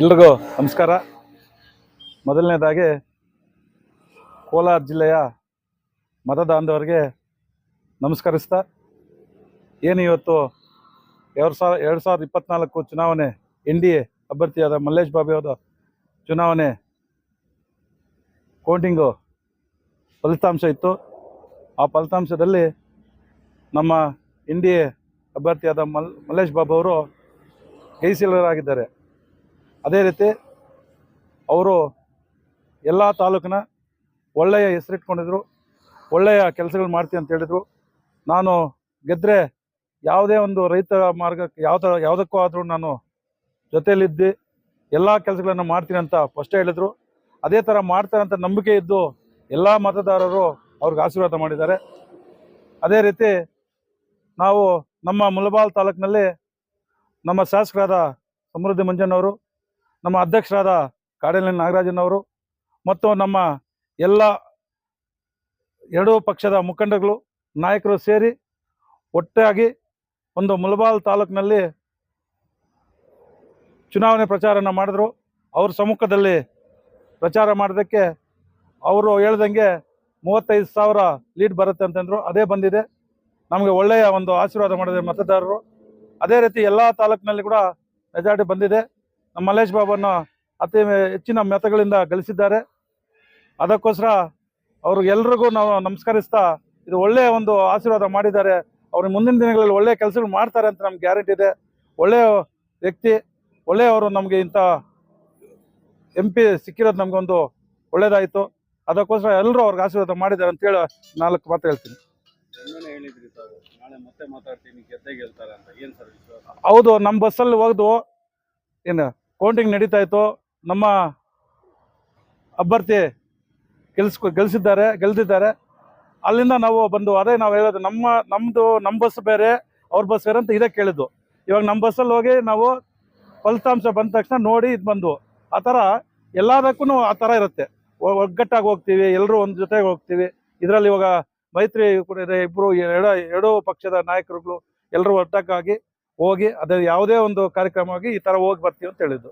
ಎಲ್ರಿಗೂ ನಮಸ್ಕಾರ. ಮೊದಲನೇದಾಗಿ ಕೋಲಾರ ಜಿಲ್ಲೆಯ ಮತದಾನದವರಿಗೆ ನಮಸ್ಕರಿಸ್ತಾ, ಏನು ಇವತ್ತು ಎರಡು ಸಾವಿರ ಎರಡು ಸಾವಿರದ ಇಪ್ಪತ್ನಾಲ್ಕು ಚುನಾವಣೆ, ಎನ್ ಡಿ ಎ ಅಭ್ಯರ್ಥಿಯಾದ ಮಲ್ಲೇಶ್ ಬಾಬಿ ಅವರ ಚುನಾವಣೆ ಕೌಂಟಿಂಗು ಫಲಿತಾಂಶ ಇತ್ತು. ಆ ಫಲಿತಾಂಶದಲ್ಲಿ ನಮ್ಮ ಎನ್ ಡಿ ಎ ಅಭ್ಯರ್ಥಿಯಾದ ಮಲ್ ಮಲ್ಲೇಶ್ ಬಾಬು ಅವರು ಜಯಶೀಲರಾಗಿದ್ದಾರೆ. ಅದೇ ರೀತಿ ಅವರು ಎಲ್ಲ ತಾಲೂಕಿನ ಒಳ್ಳೆಯ ಹೆಸರಿಟ್ಕೊಂಡಿದ್ರು, ಒಳ್ಳೆಯ ಕೆಲಸಗಳು ಮಾಡ್ತೀನಿ ಅಂತ ಹೇಳಿದರು. ನಾನು ಗೆದ್ದರೆ ಯಾವುದೇ ಒಂದು ರೈತ ಮಾರ್ಗಕ್ಕೆ ಯಾವ ಯಾವುದಕ್ಕೂ ಆದರೂ ನಾನು ಜೊತೆಯಲ್ಲಿದ್ದು ಎಲ್ಲ ಕೆಲಸಗಳನ್ನು ಮಾಡ್ತೀನಿ ಅಂತ ಫಸ್ಟೇ ಹೇಳಿದರು. ಅದೇ ಥರ ಮಾಡ್ತಾರೆ ಅಂತ ನಂಬಿಕೆ ಇದ್ದು ಎಲ್ಲ ಮತದಾರರು ಅವ್ರಿಗೆ ಆಶೀರ್ವಾದ ಮಾಡಿದ್ದಾರೆ. ಅದೇ ರೀತಿ ನಾವು ನಮ್ಮ ಮುಲಬಾಲ್ ತಾಲೂಕಿನಲ್ಲಿ ನಮ್ಮ ಶಾಸಕರಾದ ಸಮೃದ್ಧಿ ಮಂಜಣ್ಣವರು ನಮ್ಮ ಅಧ್ಯಕ್ಷರಾದ ಕಾಡೇಲಿನ ನಾಗರಾಜನವರು ಮತ್ತು ನಮ್ಮ ಎಲ್ಲ ಎರಡೂ ಪಕ್ಷದ ಮುಖಂಡಗಳು, ನಾಯಕರು ಸೇರಿ ಒಟ್ಟಾಗಿ ಒಂದು ಮುಲಬಾಲ್ ತಾಲೂಕಿನಲ್ಲಿ ಚುನಾವಣೆ ಪ್ರಚಾರನ ಮಾಡಿದ್ರು. ಅವ್ರ ಸಮ್ಮುಖದಲ್ಲಿ ಪ್ರಚಾರ ಮಾಡೋದಕ್ಕೆ ಅವರು ಹೇಳ್ದಂಗೆ ಮೂವತ್ತೈದು ಸಾವಿರ ಲೀಡ್ ಬರುತ್ತೆ ಅಂತಂದರು. ಅದೇ ಬಂದಿದೆ. ನಮಗೆ ಒಳ್ಳೆಯ ಒಂದು ಆಶೀರ್ವಾದ ಮಾಡಿದೆ ಮತದಾರರು. ಅದೇ ರೀತಿ ಎಲ್ಲ ತಾಲೂಕಿನಲ್ಲಿ ಕೂಡ ಮೆಜಾರಿಟಿ ಬಂದಿದೆ. ನಮ್ಮ ಮಲ್ಲೇಶ್ ಬಾಬನ್ನು ಅತಿ ಹೆಚ್ಚಿನ ಮತಗಳಿಂದ ಗಳಿಸಿದ್ದಾರೆ. ಅದಕ್ಕೋಸ್ಕರ ಅವ್ರಿಗೆಲ್ರಿಗೂ ನಾವು ನಮಸ್ಕರಿಸ್ತಾ ಇದು ಒಳ್ಳೆಯ ಒಂದು ಆಶೀರ್ವಾದ ಮಾಡಿದ್ದಾರೆ. ಅವ್ರು ಮುಂದಿನ ದಿನಗಳಲ್ಲಿ ಒಳ್ಳೆಯ ಕೆಲಸಗಳು ಮಾಡ್ತಾರೆ ಅಂತ ನಮ್ಗೆ ಗ್ಯಾರಂಟಿ ಇದೆ. ಒಳ್ಳೆಯ ವ್ಯಕ್ತಿ ಒಳ್ಳೆಯವರು ನಮಗೆ ಇಂಥ ಎಂ ಪಿ ಸಿಕ್ಕಿರೋದು ನಮಗೊಂದು ಒಳ್ಳೇದಾಯಿತು. ಅದಕ್ಕೋಸ್ಕರ ಎಲ್ಲರೂ ಅವ್ರಿಗೆ ಆಶೀರ್ವಾದ ಮಾಡಿದ್ದಾರೆ ಅಂತೇಳಿ ನಾಲ್ಕು ಮಾತು ಹೇಳ್ತೀನಿ. ಹೌದು ನಮ್ಮ ಬಸ್ಸಲ್ಲಿ ಹೋಗ್ದು ಏನು ಕೌಂಟಿಂಗ್ ನಡೀತಾ ಇತ್ತು. ನಮ್ಮ ಅಭ್ಯರ್ಥಿ ಗೆಲ್ಸ್, ಗೆಲ್ಸಿದ್ದಾರೆ, ಗೆಲ್ದಿದ್ದಾರೆ. ಅಲ್ಲಿಂದ ನಾವು ಬಂದು, ಅದೇ ನಾವು ಹೇಳೋದು, ನಮ್ಮ ನಮ್ಮದು ನಮ್ಮ ಬಸ್ ಬೇರೆ, ಅವ್ರ ಬಸ್ ಬೇರೆ ಅಂತ ಇದೇ ಕೇಳಿದ್ದು. ಇವಾಗ ನಮ್ಮ ಬಸ್ಸಲ್ಲಿ ಹೋಗಿ ನಾವು ಫಲಿತಾಂಶ ಬಂದ ತಕ್ಷಣ ನೋಡಿ ಇದು ಬಂದು. ಆ ಥರ ಎಲ್ಲದಕ್ಕೂ ಆ ಥರ ಇರುತ್ತೆ. ಒಗ್ಗಟ್ಟಾಗಿ ಹೋಗ್ತೀವಿ ಎಲ್ಲರೂ ಒಂದು ಜೊತೆಗೆ ಹೋಗ್ತೀವಿ. ಇದರಲ್ಲಿ ಇವಾಗ ಮೈತ್ರಿ ಕೂಡ ಇಬ್ಬರು ಎರಡು, ಎರಡೂ ಪಕ್ಷದ ನಾಯಕರುಗಳು ಎಲ್ಲರೂ ಒಟ್ಟಾಗಿ ಹೋಗಿ ಅದೇ ಯಾವುದೇ ಒಂದು ಕಾರ್ಯಕ್ರಮವಾಗಿ ಈ ಥರ ಹೋಗಿ ಬರ್ತೀವಿ ಅಂತ ಹೇಳಿದ್ದು.